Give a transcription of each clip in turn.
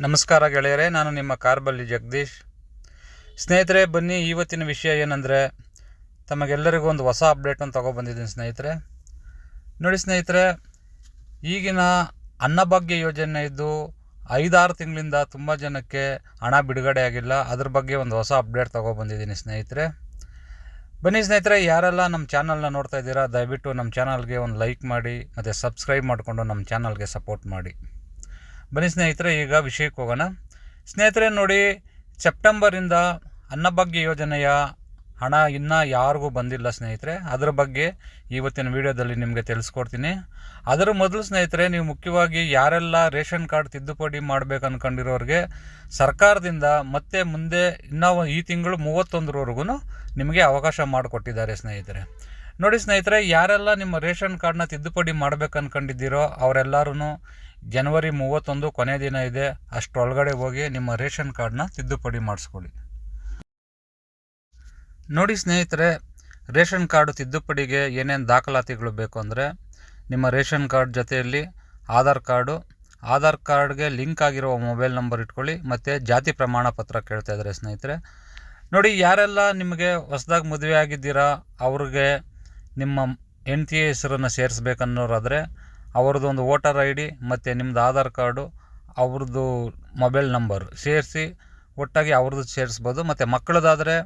ನಮಸ್ಕಾರ ಗೆಳೆಯರೇ, ನಾನು ನಿಮ್ಮ ಕಾರ್ಬಲ್ಲಿ ಜಗದೀಶ್. ಸ್ನೇಹಿತರೆ, ಬನ್ನಿ ಇವತ್ತಿನ ವಿಷಯ ಏನಂದರೆ, ತಮಗೆಲ್ಲರಿಗೂ ಒಂದು ಹೊಸ ಅಪ್ಡೇಟನ್ನು ತೊಗೊಬಂದಿದ್ದೀನಿ ಸ್ನೇಹಿತರೆ. ನೋಡಿ ಸ್ನೇಹಿತರೆ, ಈಗಿನ ಅನ್ನಭಾಗ್ಯ ಯೋಜನೆ ಇದ್ದು ಐದಾರು ತಿಂಗಳಿಂದ ತುಂಬ ಜನಕ್ಕೆ ಹಣ ಬಿಡುಗಡೆ ಆಗಿಲ್ಲ. ಅದ್ರ ಬಗ್ಗೆ ಒಂದು ಹೊಸ ಅಪ್ಡೇಟ್ ತೊಗೊಬಂದಿದ್ದೀನಿ ಸ್ನೇಹಿತರೆ. ಬನ್ನಿ ಸ್ನೇಹಿತರೆ, ಯಾರೆಲ್ಲ ನಮ್ಮ ಚಾನಲ್ನ ನೋಡ್ತಾ ಇದ್ದೀರಾ, ದಯವಿಟ್ಟು ನಮ್ಮ ಚಾನಲ್ಗೆ ಒಂದು ಲೈಕ್ ಮಾಡಿ, ಮತ್ತು ಸಬ್ಸ್ಕ್ರೈಬ್ ಮಾಡಿಕೊಂಡು ನಮ್ಮ ಚಾನಲ್ಗೆ ಸಪೋರ್ಟ್ ಮಾಡಿ. ಬನ್ನಿ ಸ್ನೇಹಿತರೆ, ಈಗ ವಿಷಯಕ್ಕೆ ಹೋಗೋಣ. ಸ್ನೇಹಿತರೆ, ನೋಡಿ, ಸೆಪ್ಟೆಂಬರಿಂದ ಅನ್ನಭಾಗ್ಯ ಯೋಜನೆಯ ಹಣ ಇನ್ನೂ ಯಾರಿಗೂ ಬಂದಿಲ್ಲ ಸ್ನೇಹಿತರೆ. ಅದರ ಬಗ್ಗೆ ಇವತ್ತಿನ ವಿಡಿಯೋದಲ್ಲಿ ನಿಮಗೆ ತಿಳಿಸ್ಕೊಡ್ತೀನಿ. ಅದರ ಮೊದಲು ಸ್ನೇಹಿತರೆ, ನೀವು ಮುಖ್ಯವಾಗಿ ಯಾರೆಲ್ಲ ರೇಷನ್ ಕಾರ್ಡ್ ತಿದ್ದುಪಡಿ ಮಾಡಬೇಕು ಅಂದ್ಕೊಂಡಿರೋರಿಗೆ ಸರ್ಕಾರದಿಂದ ಮತ್ತೆ ಮುಂದೆ ಇನ್ನೂ ಈ ತಿಂಗಳು ಮೂವತ್ತೊಂದರವರೆಗೂ ನಿಮಗೆ ಅವಕಾಶ ಮಾಡಿಕೊಟ್ಟಿದ್ದಾರೆ ಸ್ನೇಹಿತರೆ. ನೋಡಿ ಸ್ನೇಹಿತರೆ, ಯಾರೆಲ್ಲ ನಿಮ್ಮ ರೇಷನ್ ಕಾರ್ಡ್ನ ತಿದ್ದುಪಡಿ ಮಾಡ್ಬೇಕು ಅನ್ಕೊಂಡಿದ್ದೀರೋ ಅವರೆಲ್ಲರೂ ಜನವರಿ ಮೂವತ್ತೊಂದು ಕೊನೆ ದಿನ ಇದೆ ಅಷ್ಟರೊಳಗಡೆ ಹೋಗಿ ನಿಮ್ಮ ರೇಷನ್ ಕಾರ್ಡ್ನ ತಿದ್ದುಪಡಿ ಮಾಡಿಸ್ಕೊಳ್ಳಿ. ನೋಡಿ ಸ್ನೇಹಿತರೆ, ರೇಷನ್ ಕಾರ್ಡು ತಿದ್ದುಪಡಿಗೆ ಏನೇನು ದಾಖಲಾತಿಗಳು ಬೇಕು ಅಂದರೆ, ನಿಮ್ಮ ರೇಷನ್ ಕಾರ್ಡ್ ಜೊತೆಯಲ್ಲಿ ಆಧಾರ್ ಕಾರ್ಡು, ಆಧಾರ್ ಕಾರ್ಡ್ಗೆ ಲಿಂಕ್ ಆಗಿರೋ ಮೊಬೈಲ್ ನಂಬರ್ ಇಟ್ಕೊಳ್ಳಿ, ಮತ್ತು ಜಾತಿ ಪ್ರಮಾಣ ಪತ್ರ ಕೇಳ್ತಾ ಇದ್ದಾರೆ ಸ್ನೇಹಿತರೆ. ನೋಡಿ, ಯಾರೆಲ್ಲ ನಿಮಗೆ ಹೊಸದಾಗಿ ಮದುವೆ ಆಗಿದ್ದೀರಾ, ಅವ್ರಿಗೆ ನಿಮ್ಮ ಹೆಂಡ್ತಿಯ ಹೆಸರನ್ನು ಸೇರಿಸ್ಬೇಕನ್ನೋರಾದರೆ ಅವ್ರದ್ದು ಒಂದು ವೋಟರ್ ಐ ಡಿ ಮತ್ತು ನಿಮ್ಮದು ಆಧಾರ್ ಕಾರ್ಡು, ಅವ್ರದ್ದು ಮೊಬೈಲ್ ನಂಬರ್ ಸೇರಿಸಿ ಒಟ್ಟಾಗಿ ಅವ್ರದ್ದು ಸೇರಿಸ್ಬೋದು. ಮತ್ತು ಮಕ್ಕಳದಾದರೆ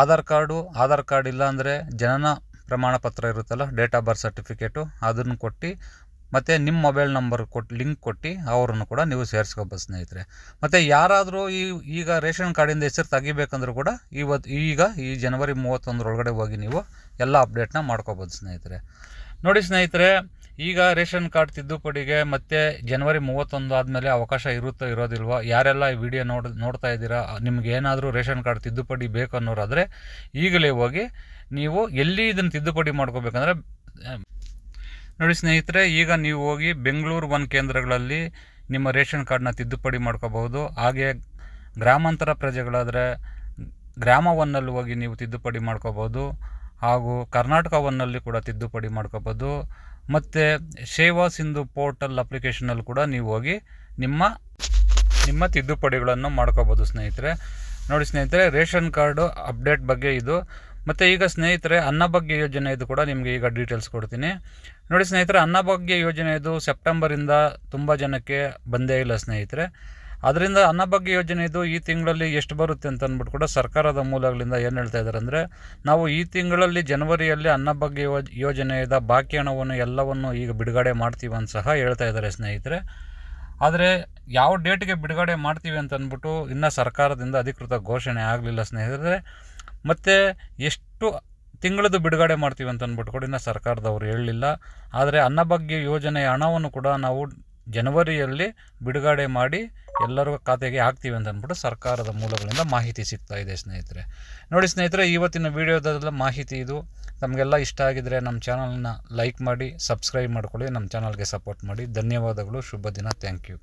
ಆಧಾರ್ ಕಾರ್ಡು, ಆಧಾರ್ ಕಾರ್ಡ್ ಇಲ್ಲ ಅಂದರೆ ಜನನ ಪ್ರಮಾಣ ಪತ್ರ ಇರುತ್ತಲ್ಲ, ಡೇಟ್ ಆಫ್ ಬರ್ತ್ ಸರ್ಟಿಫಿಕೇಟು, ಅದನ್ನು ಕೊಟ್ಟು ಮತ್ತು ನಿಮ್ಮ ಮೊಬೈಲ್ ನಂಬರ್ ಕೊಟ್ಟು ಲಿಂಕ್ ಕೊಟ್ಟು ಅವರನ್ನು ಕೂಡ ನೀವು ಸೇರಿಸ್ಕೋಬೋದು ಸ್ನೇಹಿತರೆ. ಮತ್ತು ಯಾರಾದರೂ ಈ, ಈಗ ರೇಷನ್ ಕಾರ್ಡಿಂದ ಹೆಸರು ತೆಗಿಬೇಕಂದ್ರೂ ಕೂಡ ಇವತ್ತು ಈಗ ಈ ಜನವರಿ ಮೂವತ್ತೊಂದರೊಳಗಡೆ ಹೋಗಿ ನೀವು ಎಲ್ಲ ಅಪ್ಡೇಟ್ನ ಮಾಡ್ಕೋಬೋದು ಸ್ನೇಹಿತರೆ. ನೋಡಿ ಸ್ನೇಹಿತರೆ, ಈಗ ರೇಷನ್ ಕಾರ್ಡ್ ತಿದ್ದುಪಡಿಗೆ ಮತ್ತೆ ಜನವರಿ ಮೂವತ್ತೊಂದು ಆದಮೇಲೆ ಅವಕಾಶ ಇರುತ್ತೋ ಇರೋದಿಲ್ವೋ, ಯಾರೆಲ್ಲ ಈ ವಿಡಿಯೋ ನೋಡ್, ನೋಡ್ತಾ ಇದ್ದೀರಾ, ನಿಮ್ಗೆ ಏನಾದರೂ ರೇಷನ್ ಕಾರ್ಡ್ ತಿದ್ದುಪಡಿ ಬೇಕು ಅನ್ನೋರಾದರೆ ಈಗಲೇ ಹೋಗಿ ನೀವು ಎಲ್ಲಿ ಇದನ್ನು ತಿದ್ದುಪಡಿ ಮಾಡ್ಕೋಬೇಕಂದ್ರೆ ನೋಡಿ ಸ್ನೇಹಿತರೆ, ಈಗ ನೀವು ಹೋಗಿ ಬೆಂಗಳೂರು ಒನ್ ಕೇಂದ್ರಗಳಲ್ಲಿ ನಿಮ್ಮ ರೇಷನ್ ಕಾರ್ಡ್ನ ತಿದ್ದುಪಡಿ ಮಾಡ್ಕೋಬಹುದು. ಹಾಗೆ ಗ್ರಾಮಾಂತರ ಪ್ರಜೆಗಳಾದರೆ ಗ್ರಾಮ ಒನ್ನಲ್ಲಿ ಹೋಗಿ ನೀವು ತಿದ್ದುಪಡಿ ಮಾಡ್ಕೋಬೋದು ಹಾಗೂ ಕರ್ನಾಟಕ ಒನ್ನಲ್ಲಿ ಕೂಡ ತಿದ್ದುಪಡಿ ಮಾಡ್ಕೋಬೋದು ಮತ್ತು ಸೇವಾ ಸಿಂಧು ಪೋರ್ಟಲ್ ಅಪ್ಲಿಕೇಶನಲ್ಲಿ ಕೂಡ ನೀವು ಹೋಗಿ ನಿಮ್ಮ ನಿಮ್ಮ ತಿದ್ದುಪಡಿಗಳನ್ನು ಮಾಡ್ಕೋಬೋದು ಸ್ನೇಹಿತರೆ. ನೋಡಿ ಸ್ನೇಹಿತರೆ, ರೇಷನ್ ಕಾರ್ಡು ಅಪ್ಡೇಟ್ ಬಗ್ಗೆ ಇದು ಮತ್ತು ಈಗ ಸ್ನೇಹಿತರೆ ಅನ್ನಭಾಗ್ಯ ಯೋಜನೆ ಇದು ಕೂಡ ನಿಮಗೆ ಈಗ ಡೀಟೇಲ್ಸ್ ಕೊಡ್ತೀನಿ. ನೋಡಿ ಸ್ನೇಹಿತರೆ ಅನ್ನಭಾಗ್ಯ ಯೋಜನೆ ಇದು ಸೆಪ್ಟೆಂಬರಿಂದ ತುಂಬ ಜನಕ್ಕೆ ಬಂದೇ ಇಲ್ಲ ಸ್ನೇಹಿತರೆ. ಅದರಿಂದ ಅನ್ನಭಾಗ್ಯ ಯೋಜನೆ ಇದು ಈ ತಿಂಗಳಲ್ಲಿ ಎಷ್ಟು ಬರುತ್ತೆ ಅಂತ ಅಂದ್ಬಿಟ್ಟು ಕೂಡ ಸರ್ಕಾರದ ಮೂಲಗಳಿಂದ ಏನು ಹೇಳ್ತಾ ಇದ್ದಾರೆ ಅಂದರೆ, ನಾವು ಈ ತಿಂಗಳಲ್ಲಿ ಜನವರಿಯಲ್ಲಿ ಅನ್ನಭಾಗ್ಯ ಯೋಜನೆಯದ ಯೋಜನೆಯ ಬಾಕಿ ಹಣವನ್ನು ಎಲ್ಲವನ್ನು ಈಗ ಬಿಡುಗಡೆ ಮಾಡ್ತೀವಿ ಅಂತ ಸಹ ಹೇಳ್ತಾ ಇದ್ದಾರೆ ಸ್ನೇಹಿತರೆ. ಆದರೆ ಯಾವ ಡೇಟ್ಗೆ ಬಿಡುಗಡೆ ಮಾಡ್ತೀವಿ ಅಂತ ಅಂದ್ಬಿಟ್ಟು ಇನ್ನೂ ಸರ್ಕಾರದಿಂದ ಅಧಿಕೃತ ಘೋಷಣೆ ಆಗಲಿಲ್ಲ ಸ್ನೇಹಿತರೆ. ಮತ್ತು ಎಷ್ಟು ತಿಂಗಳದ್ದು ಬಿಡುಗಡೆ ಮಾಡ್ತೀವಿ ಅಂತ ಅಂದ್ಬಿಟ್ಟು ಕೂಡ ಇನ್ನೂ ಸರ್ಕಾರದವರು ಹೇಳಲಿಲ್ಲ. ಆದರೆ ಅನ್ನಭಾಗ್ಯ ಯೋಜನೆಯ ಹಣವನ್ನು ಕೂಡ ನಾವು ಜನವರಿಯಲ್ಲಿ ಬಿಡುಗಡೆ ಮಾಡಿ ಎಲ್ಲರಿಗೂ ಖಾತೆಗೆ ಹಾಕ್ತೀವಿ ಅಂತ ಅಂದ್ಬಿಟ್ಟು ಸರ್ಕಾರದ ಮೂಲಗಳಿಂದ ಮಾಹಿತಿ ಸಿಗ್ತಾ ಇದೆ ಸ್ನೇಹಿತರೆ. ನೋಡಿ ಸ್ನೇಹಿತರೆ, ಇವತ್ತಿನ ವಿಡಿಯೋದಲ್ಲ ಮಾಹಿತಿ ಇದು. ನಮಗೆಲ್ಲ ಇಷ್ಟ ಆಗಿದರೆ ನಮ್ಮ ಚಾನಲ್ನ ಲೈಕ್ ಮಾಡಿ, ಸಬ್ಸ್ಕ್ರೈಬ್ ಮಾಡ್ಕೊಳ್ಳಿ, ನಮ್ಮ ಚಾನಲ್ಗೆ ಸಪೋರ್ಟ್ ಮಾಡಿ. ಧನ್ಯವಾದಗಳು, ಶುಭ ದಿನ, ಥ್ಯಾಂಕ್ ಯು.